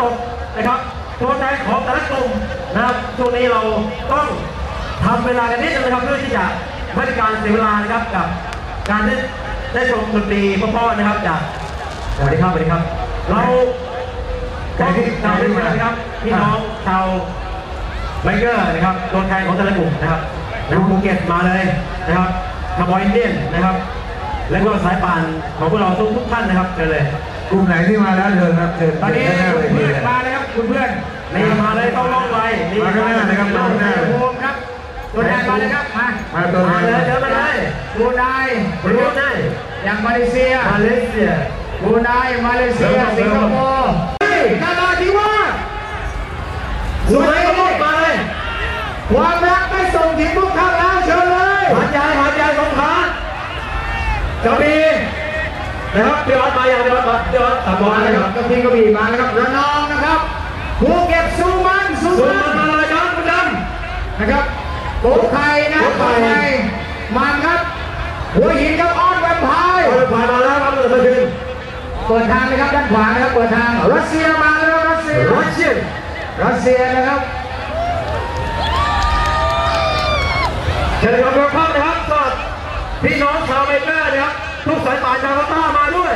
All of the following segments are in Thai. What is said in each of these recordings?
ตกนะครับ ตัวแทนของแต่ละกลุ่มนะครับช่วงนี้เราต้องทำเวลากันนิดนึงนะครับเพื่อที่จะไม่ให้การเสียเวลานะครับกับ การได้ได้ชมดนตรีเพราๆนะครับจากสวัสดีครับสวัสดีครับ เราต้องนำเรียนนะครับพี่น้องชาวไบเกอร์นะครับตัวแทนของแต่ละกลุ่มนะครับนำภูเก็ตมาเลยนะครับคาร์บอยเดียนนะครับ แล้วก็สายป่านของพวกเราทุกท่านนะครับเชิญเลย กลุ่มไหนที่มาแล้วเชิญครับเชิญตอนนี้เชิญหน้าเวทีเพื่อนเลยมาเลยครับคุณเพื่อนนี่มาเลยต้องลงไปนี่มาข้างหน้านะครับมาข้างหน้าโฮมครับตัวแทนมาเลยครับมามาตัวมาแทนเลยเชิญมาเลยบรูไนบรูไนอย่างมาเลเซียมาเลเซียบรูไนมาเลเซียสิงคโปร์เฮ้ยนาราธิวาสสุดท้ายก็ลงมาเลยความรักไม่ส่งถึงพวกท่านแล้วเชิญเลยหาดใหญ่หาดใหญ่สงขลากระบี่ นะครับพี่ออสมาอย่างพี่ออสมาพี่ออสตัดบอลมานะแล้วคครัรับบกระพีกระบี่มาแล้วครับระนองนะครับภูเก็ตสุมันสุสุมัดนมาเลยครับคุณดนะครับโป๊ไข่นะโป๊ะไข่โป๊ะไข่มันครับหัวหินครับออนแวมไพร์ำเปิดผ่านมาแล้วครับเมื่อคืนเปิดทางนะครับด้านขวานะครับเปิดทางรัสเซียมาแล้วรัสเซียรัสเซียรัสเซียนะครับเชิญครับทุกท่านนะครับสำหรับพี่น้องชาวเมกานะครับทุกสายป่านชาวกาตาร์มาด้วย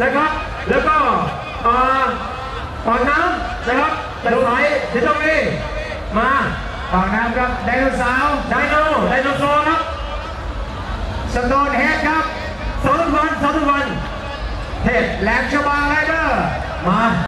นะครับ แล้วก็ปากน้ำนะครับแต่สายที่ตรงนี้มาปากน้ำครับไดโนเสาร์ไดโนไดโนโซครับสโตนเฮดครับสองทุกวันสองทุกวันเทพแหลมชบังไรเดอร์มา